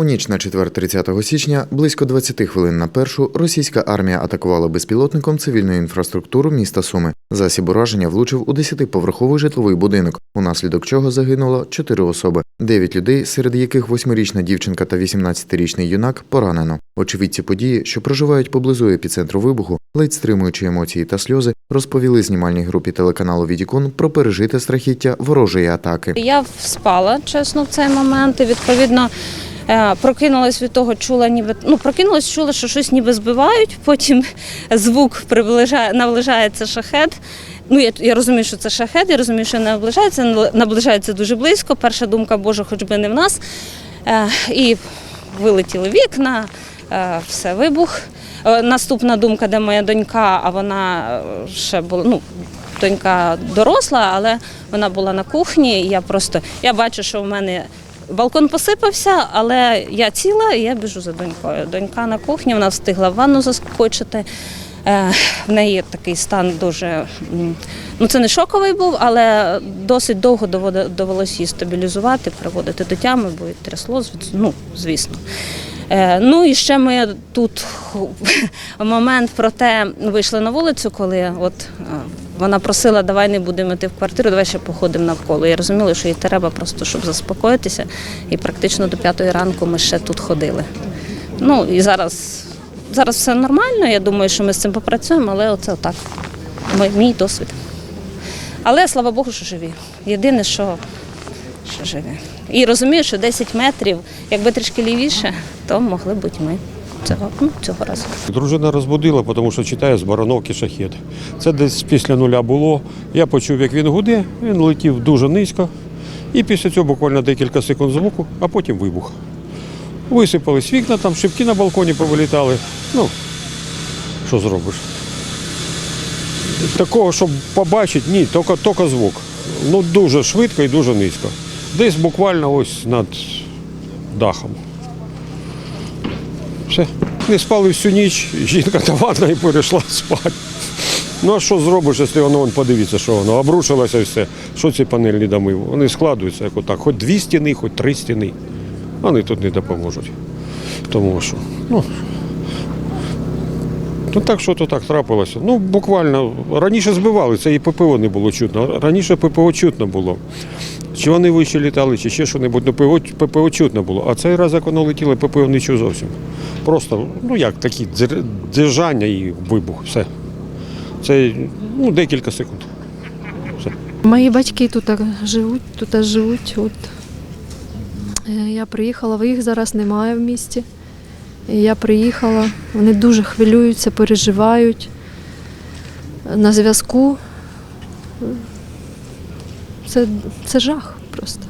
У ніч на четвер 30 січня, близько 20 хвилин на першу, російська армія атакувала безпілотником цивільну інфраструктуру міста Суми. Засіб ураження влучив у 10-поверховий житловий будинок, унаслідок чого загинуло 4 особи. 9 людей, серед яких 8-річна дівчинка та 18-річний юнак, поранено. Очевидці події, що проживають поблизу епіцентру вибуху, ледь стримуючи емоції та сльози, розповіли знімальній групі телеканалу Відікон про пережите страхіття ворожої атаки. Я спала чесно в цей момент. І відповідно прокинулась від того, чула ніби ну прокинулась, чула, що щось ніби збивають. Потім звук приближає, наближається шахет. Ну я, я розумію, що це шахет, я розумію, що наближається, наближається дуже близько. Перша думка, Боже, хоч би не в нас. Е, і вилетіли вікна, е, все вибух. Е, Наступна думка, де моя донька, а вона е, ще була. Ну, донька доросла, але вона була на кухні. І я просто я бачу, що в мене балкон посипався, але я ціла і я біжу за донькою. Донька на кухні, вона встигла в ванну заскочити. Е, В неї такий стан дуже ну це не шоковий був, але досить довго довелося її стабілізувати, приводити до тями, бо трясло, ну, звісно. Е, Ну і ще ми тут момент про те вийшли на вулицю, коли от е, вона просила, давай не будемо йти в квартиру, давай ще походимо навколо. Я розуміла, що їй треба просто, щоб заспокоїтися. І практично до п'ятої ранку ми ще тут ходили. Ну і зараз, зараз все нормально. Я думаю, що ми з цим попрацюємо, але оце отак. Мій, мій досвід. Але слава Богу, що живі. Єдине, що, що живі. І розумію, що 10 метрів, якби трішки лівіше, то могли бути ми цього, ну, цього разу. Дружина розбудила, тому що читає з барановки шахет. Це десь після нуля було. Я почув, як він гуде, він летів дуже низько. І після цього буквально декілька секунд звуку, а потім вибух. Висипались вікна, там шибки на балконі повилітали. Ну, що зробиш? Такого, щоб побачити, ні, тільки, тільки звук. Ну, дуже швидко і дуже низько. Десь буквально ось над дахом. Все. Не спали всю ніч, жінка до ванна і перейшла спати. Ну а що зробиш, якщо воно вон, подивіться, що воно обрушилося і все. Що ці панельні доми? Вони складуються як отак. Хоч дві стіни, хоч три стіни. Вони тут не допоможуть. Тому що. Ну, ну так що то так трапилося. Ну, буквально раніше збивали, це і ППО не було чутно. Раніше ППО чутно було. Чи вони вище літали, чи ще що-небудь, ну ППО, ППО чутно було. А цей раз, як воно летіло, ППО чув зовсім. Просто, ну як, такі дзер- дзижання і вибух. Все. Це ну, декілька секунд. Мої батьки тут живуть, тут живуть. От. Е, Я приїхала, їх зараз немає в місті. Я приїхала, вони дуже хвилюються, переживають на зв'язку. Це, це жах просто.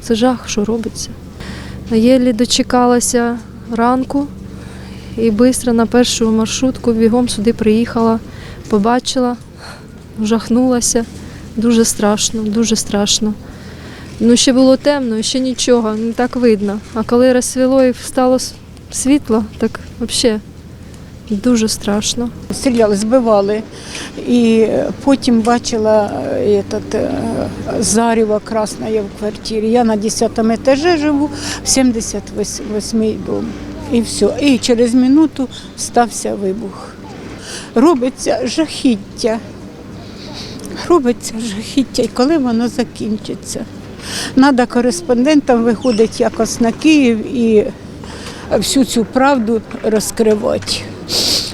Це жах, що робиться. Єлі дочекалася ранку і швидко на першу маршрутку бігом сюди приїхала, побачила, жахнулася. Дуже страшно, дуже страшно. Ну, ще було темно, ще нічого, не так видно. А коли розсвіло і стало світло, так взагалі дуже страшно. Стріляли, збивали. І потім бачила е, этот, е, зарево красне в квартирі. Я на 10 етажі живу, 78-й дом. І все. І через минуту стався вибух. Робиться жахіття. Робиться жахіття. І коли воно закінчиться? Треба кореспондентам виходить якось на Київ і всю цю правду розкривати.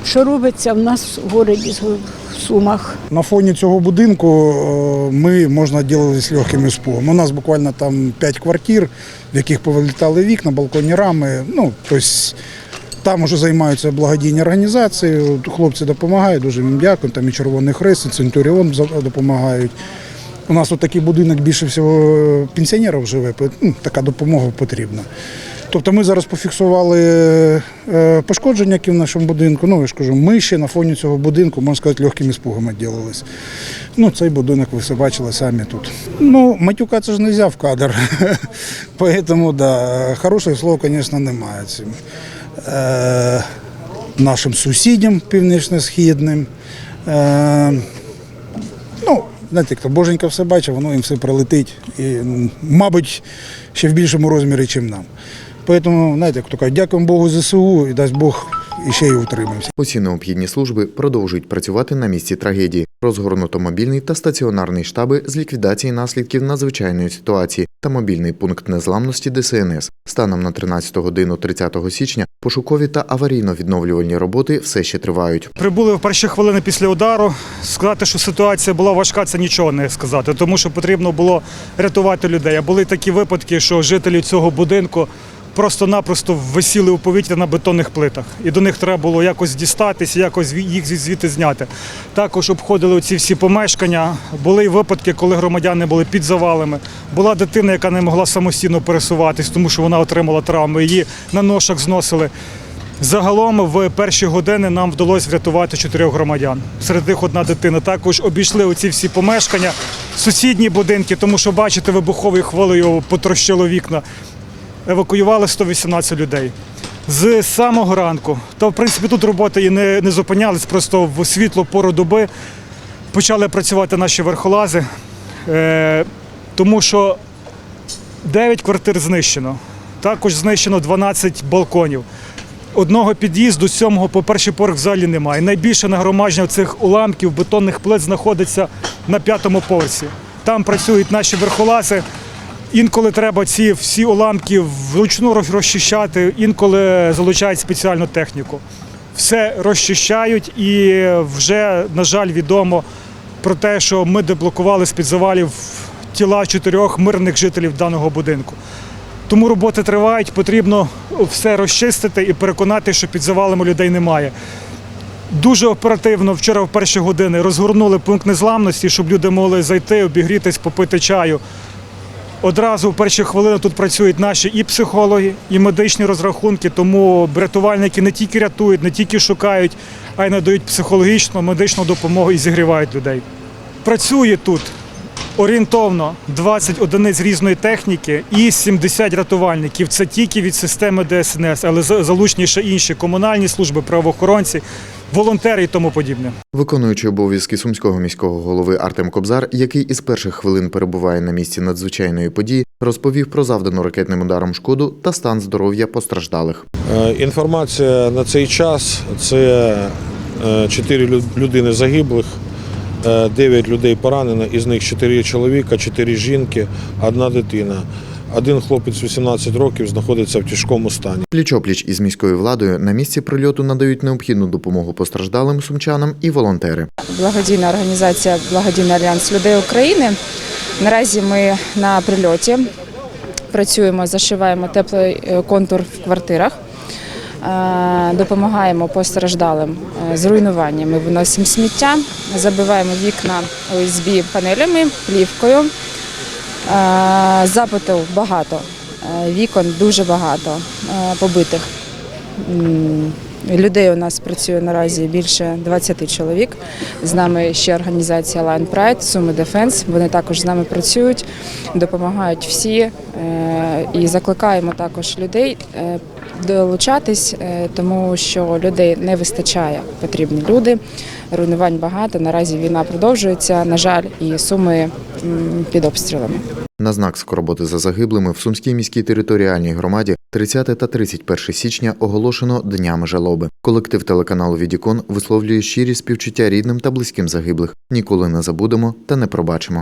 Що робиться в нас в городі в Сумах. На фоні цього будинку е, ми можна ділитися легким іспугом. У нас буквально там 5 квартир, в яких повилітали вікна, балконні рами. Ну, тобто там вже займаються благодійні організації. Хлопці допомагають, дуже їм дякую. Там і Червоний Хрест, і Центуріон допомагають. У нас от такий будинок більше всього пенсіонерів живе, ну, така допомога потрібна. Тобто ми зараз пофіксували е, пошкодження, які в нашому будинку. Ну, я ж кажу, ми ще на фоні цього будинку, можна сказати, легкими іспугами ділились. Ну, цей будинок ви все бачили самі тут. Ну, матюкатися ж не можна в кадр. Поэтому, да, хорошого слова, звісно, немає цим. Е, нашим сусідям північно-східним. Е, ну, знаєте, хто боженька все бачить, воно їм все прилетить. І, мабуть, ще в більшому розмірі, ніж нам. Тому, знаєте, як то кажуть, дякуємо Богу ЗСУ і дасть Бог іще й утримаємося. Усі необхідні служби продовжують працювати на місці трагедії. Розгорнуто мобільний та стаціонарний штаби з ліквідації наслідків надзвичайної ситуації та мобільний пункт незламності ДСНС. Станом на 13 годину 30 січня пошукові та аварійно-відновлювальні роботи все ще тривають. Прибули в перші хвилини після удару. Сказати, що ситуація була важка, це нічого не сказати, тому що потрібно було рятувати людей. А були такі випадки, що жителі цього будинку просто-напросто висіли у повітря на бетонних плитах, і до них треба було якось дістатися, якось їх звідси зняти. Також обходили ці всі помешкання. Були й випадки, коли громадяни були під завалами. Була дитина, яка не могла самостійно пересуватись, тому що вона отримала травми. Її на ношах зносили. Загалом в перші години нам вдалося врятувати чотирьох громадян. Серед них одна дитина. Також обійшли оці всі помешкання, сусідні будинки, тому що бачите, вибуховою хвилею потрощило вікна. Евакуювали 118 людей. З самого ранку, то в принципі тут роботи і не, не зупинялись, просто в світло пору доби почали працювати наші верхолази, е, тому що 9 квартир знищено. Також знищено 12 балконів. Одного під'їзду, з сьомого по перший поверх взагалі немає. Найбільше нагромадження цих уламків, бетонних плит знаходиться на п'ятому поверсі. Там працюють наші верхолази. Інколи треба ці всі уламки вручну розчищати, інколи залучають спеціальну техніку. Все розчищають і вже, на жаль, відомо про те, що ми деблокували з-під завалів тіла чотирьох мирних жителів даного будинку. Тому роботи тривають, потрібно все розчистити і переконати, що під завалами людей немає. Дуже оперативно вчора в перші години розгорнули пункт незламності, щоб люди могли зайти, обігрітись, попити чаю. Одразу в перші хвилини тут працюють наші і психологи, і медичні розрахунки, тому рятувальники не тільки рятують, не тільки шукають, а й надають психологічну, медичну допомогу і зігрівають людей. Працює тут орієнтовно 20 одиниць різної техніки і 70 рятувальників. Це тільки від системи ДСНС, але за- залучені ще інші комунальні служби, правоохоронці, волонтери і тому подібне. Виконуючий обов'язки сумського міського голови Артем Кобзар, який із перших хвилин перебуває на місці надзвичайної події, розповів про завдану ракетним ударом шкоду та стан здоров'я постраждалих. Е, Інформація на цей час це 4 людини загиблих, 9 людей поранено, із них 4 чоловіка, 4 жінки, одна дитина. Один хлопець 18 років знаходиться в тяжкому стані. Пліч-опліч із міською владою на місці прильоту надають необхідну допомогу постраждалим сумчанам і волонтери. благодійна організація Благодійний альянс людей України. Наразі ми на прильоті працюємо, зашиваємо теплий е, контур в квартирах, е, допомагаємо постраждалим е, з руйнуваннями. Виносимо сміття, забиваємо вікна ОСБ панелями, плівкою. Е, Запитів багато, е, вікон дуже багато е, побитих. Людей у нас працює наразі більше 20 чоловік. З нами ще організація Line Pride, Суми Defense. Вони також з нами працюють, допомагають всі і закликаємо також людей долучатись, е, тому що людей не вистачає. Потрібні люди. Руйнувань багато. Наразі війна продовжується. На жаль, і суми під обстрілами. На знак скорботи за загиблими в Сумській міській територіальній громаді 30 та 31 січня оголошено днями жалоби. Колектив телеканалу Відікон висловлює щирі співчуття рідним та близьким загиблих. Ніколи не забудемо та не пробачимо.